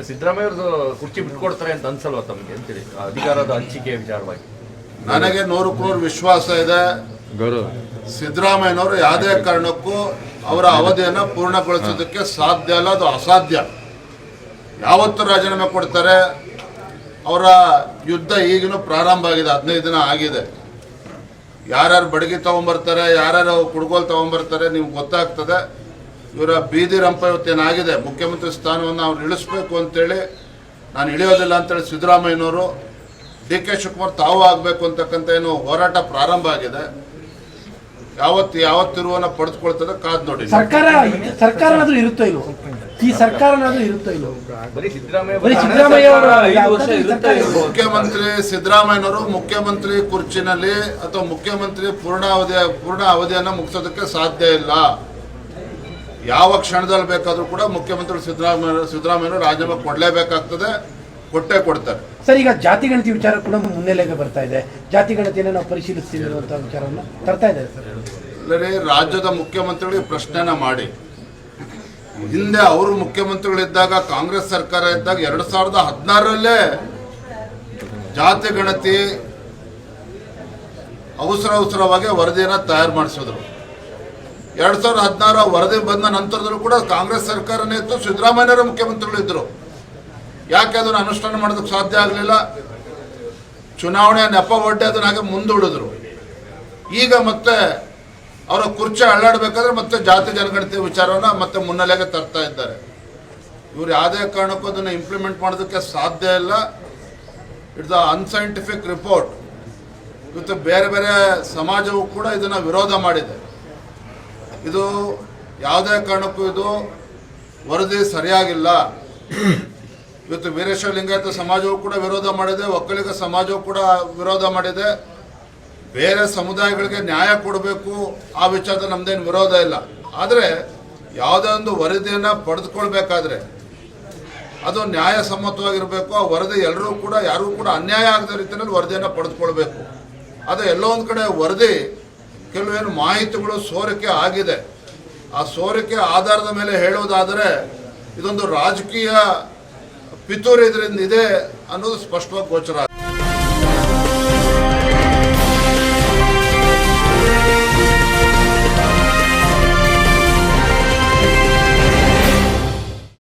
ಸಿದ್ದರಾಮಯ್ಯ ಅವ್ರದ್ದು ಕುರ್ಚಿ ಬಿಟ್ಕೊಡ್ತಾರೆ ಅಂತ ಅನ್ಸಲ್ವಾ ತಮಗೆ? ಅಂತೇಳಿ ಅಧಿಕಾರದ ಹಂಚಿಕೆ ವಿಚಾರವಾಗಿ. ನನಗೆ ನೂರು ನೂರು ವಿಶ್ವಾಸ ಇದೆ. ಗೌರವ. ಸಿದ್ದರಾಮಯ್ಯನವರು ಯಾವುದೇ ಕಾರಣಕ್ಕೂ ಅವರ ಅವಧಿಯನ್ನು ಪೂರ್ಣಗೊಳಿಸೋದಕ್ಕೆ ಸಾಧ್ಯ ಅಲ್ಲ ಅದು ಅಸಾಧ್ಯ. ಯಾವತ್ತು ರಾಜೀನಾಮೆ ಕೊಡ್ತಾರೆ. ಅವರ ಯುದ್ಧ ಈಗಿನೂ ಪ್ರಾರಂಭ ಆಗಿದೆ ಹದಿನೈದು ದಿನ ಆಗಿದೆ. ಯಾರ್ಯಾರು ಬಡಗಿ ತೊಗೊಂಬರ್ತಾರೆ ಯಾರ್ಯಾರು ಕುಡ್ಗೋಲು ತೊಗೊಂಬರ್ತಾರೆ ನಿಮ್ಗೆ ಗೊತ್ತಾಗ್ತದೆ. ಇವರ ಬೀದಿ ರಂಪ ಇವತ್ತೇನಾಗಿದೆ ಮುಖ್ಯಮಂತ್ರಿ ಸ್ಥಾನವನ್ನು ಅವ್ರು ಇಳಿಸ್ಬೇಕು ಅಂತೇಳಿ ನಾನು ಇಳಿಯೋದಿಲ್ಲ ಅಂತೇಳಿ ಸಿದ್ದರಾಮಯ್ಯನವರು ಡಿ ಕೆ ಶಿವಕುಮಾರ್ ತಾವು ಆಗಬೇಕು ಅಂತಕ್ಕಂಥ ಏನು ಹೋರಾಟ ಪ್ರಾರಂಭ ಆಗಿದೆ. ಯಾವತ್ತು ಯಾವ ತಿರುವನ್ನ ಪಡೆದುಕೊಳ್ತದೆ ಕಾದ್ ನೋಡಿ. ಸರ್ಕಾರ ಸರ್ಕಾರನಾದ್ರೂ ಇರುತ್ತೋ ಇಲ್ವೋ? ಈ ಸರ್ಕಾರನಾದ್ರೂ ಇರುತ್ತೋ ಇಲ್ವೋ? ಬರೀ ಸಿದ್ದರಾಮಯ್ಯ ಬರೀ ಸಿದ್ದರಾಮಯ್ಯ ಅವರ ಐದು ವರ್ಷ ಇರುತ್ತಾ ಸರ್ಕಾರ ಮುಖ್ಯಮಂತ್ರಿ ಸಿದ್ದರಾಮಯ್ಯನವರು ಮುಖ್ಯಮಂತ್ರಿ ಕುರ್ಚಿನಲ್ಲಿ ಅಥವಾ ಮುಖ್ಯಮಂತ್ರಿ ಪೂರ್ಣಾವಧಿಯ ಪೂರ್ಣ ಅವಧಿಯನ್ನು ಮುಗಿಸೋದಕ್ಕೆ ಸಾಧ್ಯ ಇಲ್ಲ. ಯಾವ ಕ್ಷಣದಲ್ಲಿ ಬೇಕಾದರೂ ಕೂಡ ಮುಖ್ಯಮಂತ್ರಿ ಸಿದ್ದರಾಮಯ್ಯ ಸಿದ್ದರಾಮಯ್ಯ ರಾಜೀನಾಮೆ ಕೊಡಲೇಬೇಕಾಗ್ತದೆ. ಕೊಟ್ಟೆ ಕೊಡ್ತಾರೆ. ಸರ್ ಈಗ ಜಾತಿ ಗಣತಿ ವಿಚಾರ ಕೂಡ ಮುನ್ನೆಲೆಗೆ ಬರ್ತಾ ಇದೆ. ಜಾತಿ ಗಣತಿಯನ್ನು ನಾವು ಪರಿಶೀಲಿಸ್ತೀವಿ ಅನ್ನುವಂಥ ವಿಚಾರವನ್ನು ತರ್ತಾ ಇದ್ದಾರೆ ಸರ್. ಇಲ್ಲರಿ ರಾಜ್ಯದ ಮುಖ್ಯಮಂತ್ರಿಗಳಿಗೆ ಪ್ರಶ್ನೆನ ಮಾಡಿ. ಹಿಂದೆ ಅವರು ಮುಖ್ಯಮಂತ್ರಿಗಳಿದ್ದಾಗ ಕಾಂಗ್ರೆಸ್ ಸರ್ಕಾರ ಇದ್ದಾಗ ಎರಡು ಸಾವಿರದ ಹದಿನಾರರಲ್ಲೇ ಜಾತಿ ಗಣತಿ ಅವಸರ ಅವಸರವಾಗಿ ವರದಿಯನ್ನು ತಯಾರು ಮಾಡಿಸಿದ್ರು. ಎರಡು ಸಾವಿರದ ಹದಿನಾರ ವರದಿ ಬಂದ ನಂತರದಲ್ಲೂ ಕೂಡ ಕಾಂಗ್ರೆಸ್ ಸರ್ಕಾರನೇ ಇತ್ತು. ಸಿದ್ದರಾಮಯ್ಯರ ಮುಖ್ಯಮಂತ್ರಿಗಳಿದ್ದರು ಯಾಕೆ ಅದನ್ನು ಅನುಷ್ಠಾನ ಮಾಡೋದಕ್ಕೆ ಸಾಧ್ಯ ಆಗಲಿಲ್ಲ? ಚುನಾವಣೆ ನೆಪ ಒಡ್ಡೆ ಅದನ್ನ ಹಾಗೆ ಮುಂದೂಡಿದ್ರು. ಈಗ ಮತ್ತೆ ಅವರ ಕುರ್ಚಿ ಅಳ್ಳಾಡಬೇಕಾದ್ರೆ ಮತ್ತೆ ಜಾತಿ ಜನಗಣತಿ ವಿಚಾರವನ್ನ ಮತ್ತೆ ಮುನ್ನೆಲೆಗೆ ತರ್ತಾ ಇದ್ದಾರೆ. ಇವ್ರು ಯಾವುದೇ ಕಾರಣಕ್ಕೂ ಅದನ್ನು ಇಂಪ್ಲಿಮೆಂಟ್ ಮಾಡೋದಕ್ಕೆ ಸಾಧ್ಯ ಇಲ್ಲ. ಇಟ್ಸ್ ಅ ಅನ್ಸೈಂಟಿಫಿಕ್ ರಿಪೋರ್ಟ್ ಇವತ್ತು ಬೇರೆ ಬೇರೆ ಸಮಾಜವು ಕೂಡ ಇದನ್ನು ವಿರೋಧ ಮಾಡಿದೆ. ಇದು ಯಾವುದೇ ಕಾರಣಕ್ಕೂ ಇದು ವರದಿ ಸರಿಯಾಗಿಲ್ಲ. ಇವತ್ತು ವೀರೇಶ್ವರ ಲಿಂಗಾಯತ ಸಮಾಜವು ಕೂಡ ವಿರೋಧ ಮಾಡಿದೆ, ಒಕ್ಕಲಿಗ ಸಮಾಜವು ಕೂಡ ವಿರೋಧ ಮಾಡಿದೆ. ಬೇರೆ ಸಮುದಾಯಗಳಿಗೆ ನ್ಯಾಯ ಕೊಡಬೇಕು, ಆ ವಿಚಾರದ ನಮ್ದೇನು ವಿರೋಧ ಇಲ್ಲ. ಆದರೆ ಯಾವುದೇ ಒಂದು ವರದಿಯನ್ನು ಪಡೆದುಕೊಳ್ಬೇಕಾದ್ರೆ ಅದು ನ್ಯಾಯಸಮ್ಮತವಾಗಿರಬೇಕು ಆ ವರದಿ ಎಲ್ಲರೂ ಕೂಡ, ಯಾರಿಗೂ ಕೂಡ ಅನ್ಯಾಯ ಆಗದ ರೀತಿಯಲ್ಲಿ ವರದಿಯನ್ನು ಪಡೆದುಕೊಳ್ಬೇಕು. ಅದು ಎಲ್ಲೋ ಒಂದು ಕಡೆ ವರದಿ ಕೆಲವೇನು ಮಾಹಿತಿಗಳು ಸೋರಿಕೆ ಆಗಿದೆ ಆ ಸೋರಿಕೆ ಆಧಾರದ ಮೇಲೆ ಹೇಳೋದಾದರೆ ಇದೊಂದು ರಾಜಕೀಯ ಪಿತೂರಿ ಇದರಿಂದ ಇದೆ ಅನ್ನೋದು ಸ್ಪಷ್ಟವಾಗಿ ಗೋಚರ.